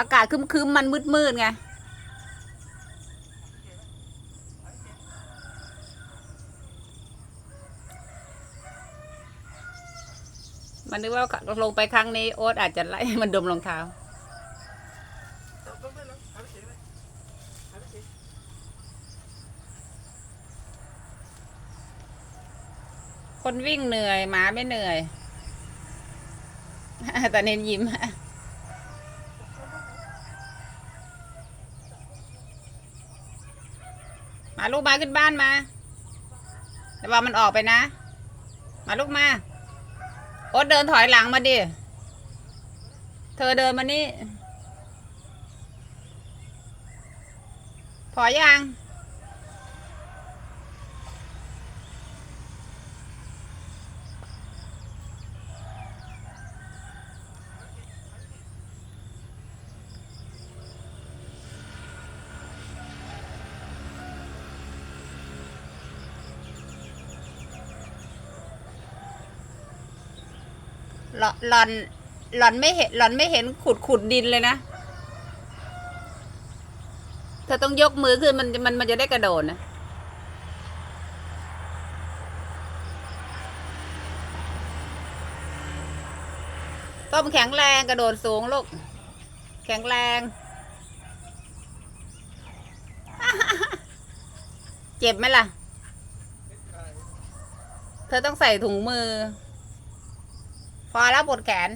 อากาศคึมๆมันมืดๆไง มันนึกว่าลงไปครั้งนี้โอ๊ตอาจจะไล่มันดมรองเท้าคนวิ่งเหนื่อยหมาไม่เหนื่อยแต่เน้นยิ้ม มาลูกมาขึ้นบ้านมาแต่ว่ามันออกไปนะ มาลูกมาโอ๊ตเดินถอยหลังมาดิ เธอเดินมานี่ พอยัง หลอนหลอนหลอนไม่เห็นหลอนไม่เห็นขุดขุดดินเลยนะ เธอต้องยกมือขึ้นมันมันมันจะได้กระโดดนะต้มแข็งแรงกระโดดสูงลูก แข็งแรง เจ็บไหมล่ะ เธอต้องใส่ถุงมือ พอแล้วปวดแขน